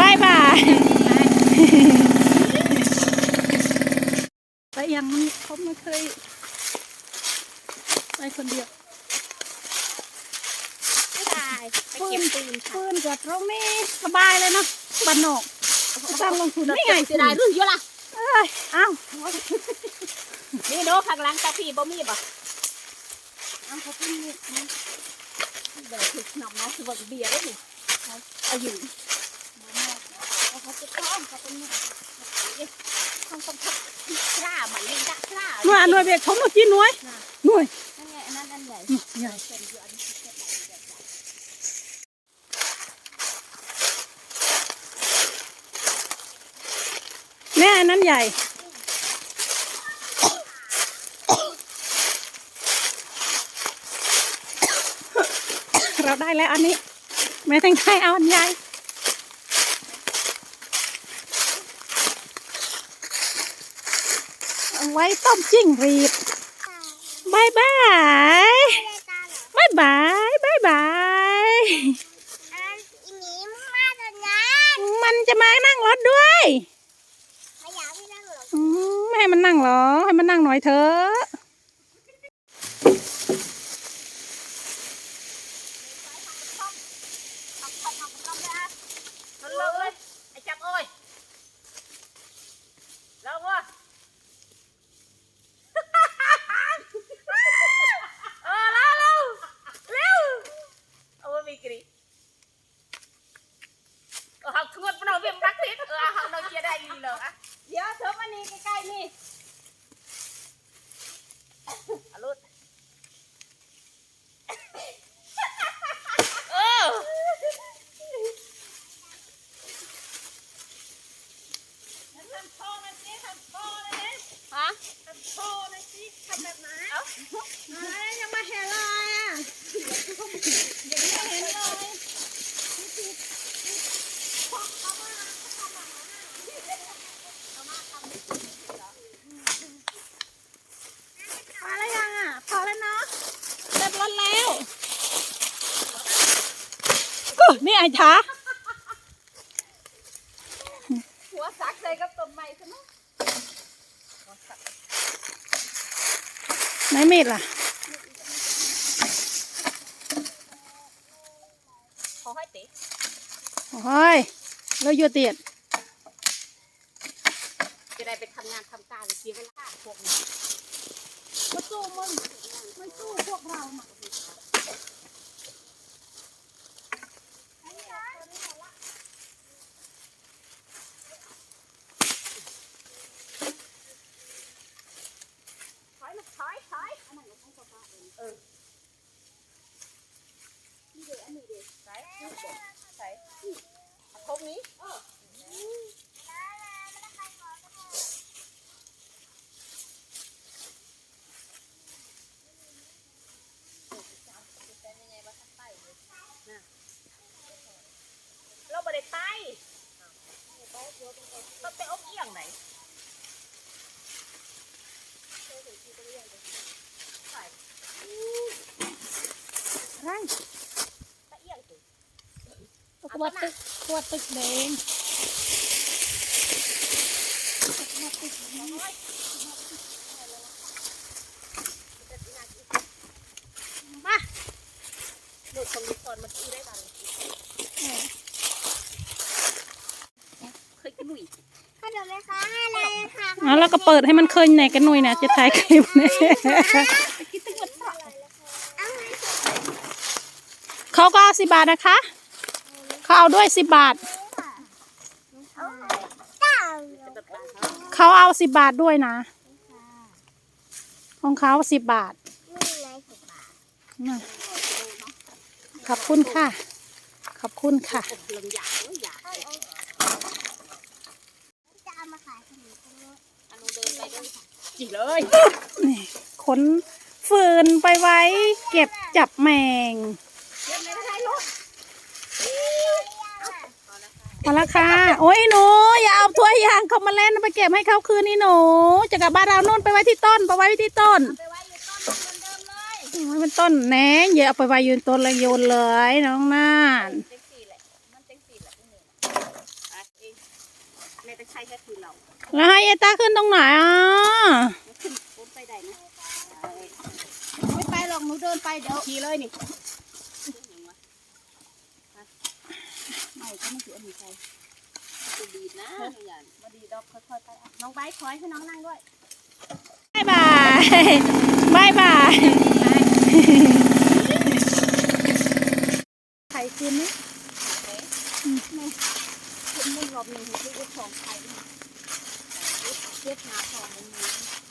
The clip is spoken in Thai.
บายบายไปยังนี้เขาไม่เคยไปคนเดียวไม่ได้ไปเก็บปืนค่ะฟืนกับตรงนี้สบายเลยเนาะบ้านนอกไม่ต้องลงทุนนี่ไงเสียดายรุ่นเยอะล่ะเอ้ยอ้าวนี่โดข้างหลังตาพี่บ่มีบ่อ้าวเขาเป็นนี่เดี๋ยวถึกหนำเนาะคือว่าเบียร์ได้นี่เอาอยู่เขาจะต้องเขาเป็นนี่ต้องต้องทับกล้ามันเล่นกล้ากล้าหน่วยหน่วยเบียดเขาเมื่อกี้หน่วยหน่วยนั่นไงอันนั้นอันใหญ่ใหญ่เป็นอยู่อันนี้เป็นใหญ่ใหญ่ใหญ่แม่อันนั้นใหญ่เราได้แล้วอันนี้ แม่แตงไทยเอาอันใหญ่เอาไว้ต้มจิ้งหรีดบายบายบายบายบายบายอีหมีมึงมาตอนนั้นมันจะมานั่งรถด้วยไม่อยากให้นั่งหรอกอืมไม่ให้มันนั่งหรอ ให้มันนั่งหน่อยเถอะ มันลงเลยไอ้จับโอ้ยลงวะเออแล้วเร็วเร็วเอาไว้มีกรีเอาหักทวดมัน เอาเวียมรักทิศเออเราเชียได้อยินเลยอะเดี๋ยวเธอมานี่ใกล้ๆนี่อารุดเออฮะโชว์เลยสิทำแบบไหนเอ้ายังมาเห็นเลยอะพอแล้วยังอะ พอแล้วเนาะเรียบร้อยแล้วกู นี่ไอ้ช้าหัวสักใส่กับต้นไม้ใช่ไหมไหนมีดล่ะ ขอให้ติโอ้ยแล้วอยู่เตียดจะได้ไปทำงานทำการเสียเวลาพวกนี้มาสู้มึงไม่สู้พวกเราน่ะ ถอยมาถอยถอยเออนี่เด็อันนี้เด็ใส่ใส่พวกนี้เออเราไม่ได้ไปต้องไปอบเอียงไหน ไร ตะเอียงสิ ขวดตึกขวดตึกแดงมาหนูตรงนี้ก่อนมันอีได้บ้างเคยกินหนุ่ยขนมไหมคะให้เลยค่ะอะแล้วก็เปิดให้มันเคยในกันหน่อยนะจะถ่ายคลิปเนี่ยกินตึ้งหมดสระเอาไหมเขาก็เอาสิบบาทนะคะ เาเอาด้วยสิบาท เขาเอาสิบาทด้วยนะ ของเขาสิบบาทขอบคุณค่ะ ขอบคุณค่ะจีเลยนี่ขนฟืนไปไว้ เก็บจับแมง เดินไปได้รถ มาแล้วค่ะ โอ้ยหนู อย่าเอาถ้วยยางเขามาเล่นไปเก็บให้เขาคืนนี่หนู จะกลับบ้านเรานู่นไปไว้ที่ต้นไปไว้ที่ต้นไปไว้อยู่ต้นเหมือนเดิมเลยไว้เป็นต้นแหนอย่าเอาไปไว้ยืนต้นเลยโยนเลยน้องน่านแล้วให้เอต้าขึ้นตรงไหนอะขึ้นไปได้นะไม่ไปหรอกหนูเดินไปเดี๋ยวขี่เลยนี่ ม่ก็ไม่ถืออันนี้ใส่จะดีนะอย่างมาดีดอกค่อยๆไปอะน้องไบค์คอยให้น้องนั่งด้วยบายบายบายบายไข่กินไหมคุณมึงรอบหนึ่งคือลูกสองไข่เจ็ดหาสองมึง